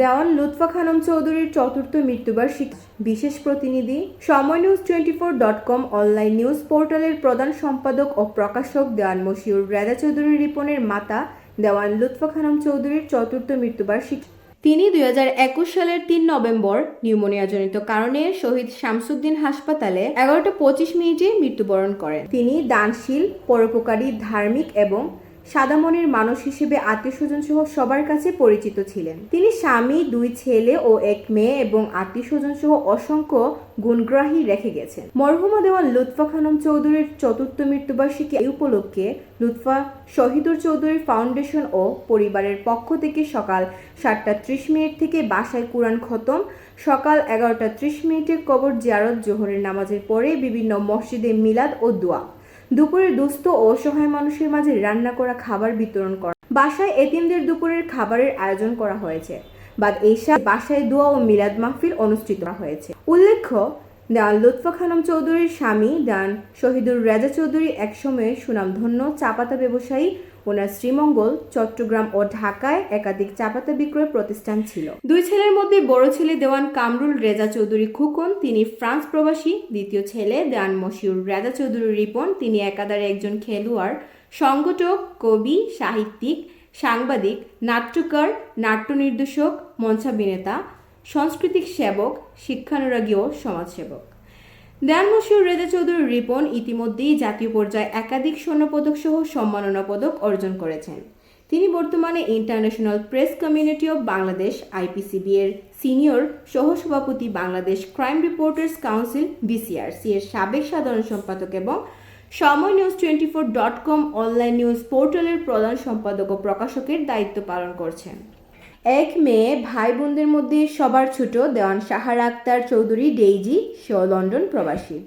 দেওয়ান লুৎফা খানম চৌধুরীর চতুর্থ মৃত্যুবার্ষিকী। বিশেষ প্রতিনিধি Somoy news twenty four dot com online news পোর্টালের প্রধান সম্পাদক ও প্রকাশক দেওয়ান মশিউর রেজা চৌধুরী রিপনের মাতা দেওয়ান লুৎফা খানম চৌধুরীর চতুর্থ মৃত্যুবার্ষিকী। তিনি দুই হাজার একুশ সালের তিন নভেম্বর নিউমোনিয়াজনিত কারণে শহীদ শামসুদ্দিন হাসপাতালে এগারোটা পঁচিশ মিনিটে মৃত্যুবরণ করেন। তিনি দানশীল, পরোপকারী, ধার্মিক এবং সাদামনের মানুষ হিসেবে আত্মীয় স্বজন সহ সবার কাছে পরিচিত ছিলেন। তিনি স্বামী, দুই ছেলে ও এক মেয়ে এবং আত্মীয় স্বজন সহ অসংখ্য গুণগ্রাহী রেখে গেছেন। মরহুমা দেওয়ান লুৎফা খানম চৌধুরীর চতুর্থ মৃত্যুবার্ষিকী এই উপলক্ষে লুৎফা শহীদুর চৌধুরী ফাউন্ডেশন ও পরিবারের পক্ষ থেকে সকাল সাতটা ত্রিশ মিনিট থেকে বাসায় কুরআন খতম, সকাল এগারোটা ত্রিশ মিনিটে কবর জিয়ারত, জোহরের নামাজের পরে বিভিন্ন মসজিদে মিলাদ ও দোয়া। দুপুরে দুস্থ ও অসহায় মানুষের মাঝে রান্না করা খাবার বিতরণ করা। বাসায় এতিমদের দুপুরের খাবারের আয়োজন করা হয়েছে। বাদ এশা বাসায় দোয়া ও মিলাদ মাহফিল অনুষ্ঠিত হয়েছে। উল্লেখ্য, দেওয়ান লুৎফা খানম চৌধুরীর স্বামী, দেওয়ান শহীদুর রাজা চৌধুরী একসময়ে সুনামধন্য চাপাতা ব্যবসায়ী ওনার শ্রীমঙ্গল, চট্টগ্রাম ও ঢাকায় একাধিক চাপাতা বিক্রয় প্রতিষ্ঠান ছিল। দুই ছেলের মধ্যে বড় ছেলে দেওয়ান কামরুল রেজা চৌধুরী খুকন, তিনি ফ্রান্স প্রবাসী। দ্বিতীয় ছেলে দেওয়ান মশিউর রেজা চৌধুরী রিপন, তিনি একাধারে একজন খেলোয়াড়, সংগঠক, কবি, সাহিত্যিক, সাংবাদিক, নাট্যকার নাট্য নির্দেশক মঞ্চাভিনেতা, সাংস্কৃতিক সেবক, শিক্ষানুরাগী ও সমাজসেবক। দেয়ান মশিউর রেজা চৌধুরী রিপন ইতিমধ্যেই জাতীয় পর্যায়ে একাধিক স্বর্ণপদক সহ সম্মাননা পদক অর্জন করেছেন। তিনি বর্তমানে International Press Community of Bangladesh, IPCB এর সিনিয়র সহসভাপতি Bangladesh crime reporters council, BCRC এর সাবেক সাধারণ সম্পাদক এবং Somoy news twenty four dot com online news পোর্টালের প্রধান সম্পাদক ও প্রকাশকের দায়িত্ব পালন করছেন। এক মেয়ে ভাই বোনদের মধ্যে সবার ছোট দেওয়ান সাহারা আক্তার চৌধুরী, ডেইজি সেও লন্ডন প্রবাসী।